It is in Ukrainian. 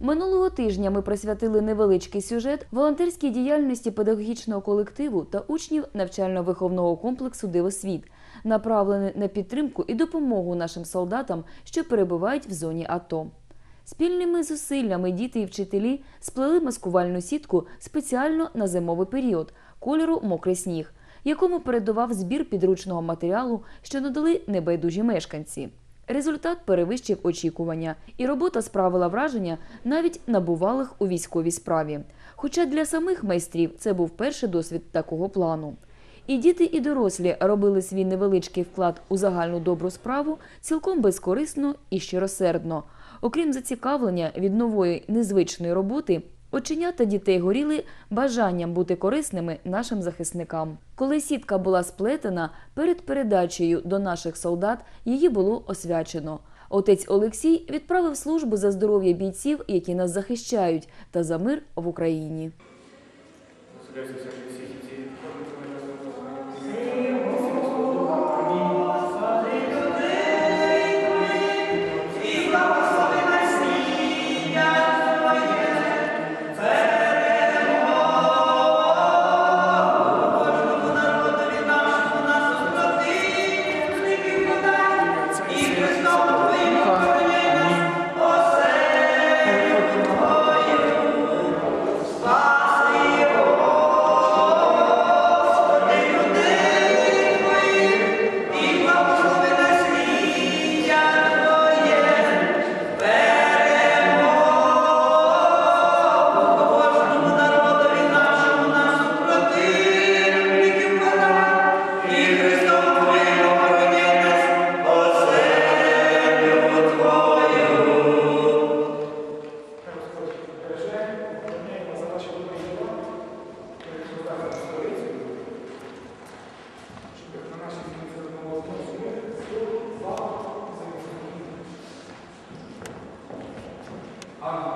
Минулого тижня ми присвятили невеличкий сюжет волонтерській діяльності педагогічного колективу та учнів навчально-виховного комплексу Дивосвіт, направлений на підтримку і допомогу нашим солдатам, що перебувають в зоні АТО. Спільними зусиллями діти і вчителі сплели маскувальну сітку спеціально на зимовий період кольору мокрий сніг, якому передував збір підручного матеріалу, що надали небайдужі мешканці. Результат перевищив очікування, і робота справила враження навіть набувалих у військовій справі. Хоча для самих майстрів це був перший досвід такого плану. І діти, і дорослі робили свій невеличкий вклад у загальну добру справу цілком безкорисно і щиросердно. Окрім зацікавлення від нової незвичної роботи, оченята дітей горіли бажанням бути корисними нашим захисникам. Коли сітка була сплетена, перед передачею до наших солдат її було освячено. Отець Олексій відправив службу за здоров'я бійців, які нас захищають, та за мир в Україні. Amen.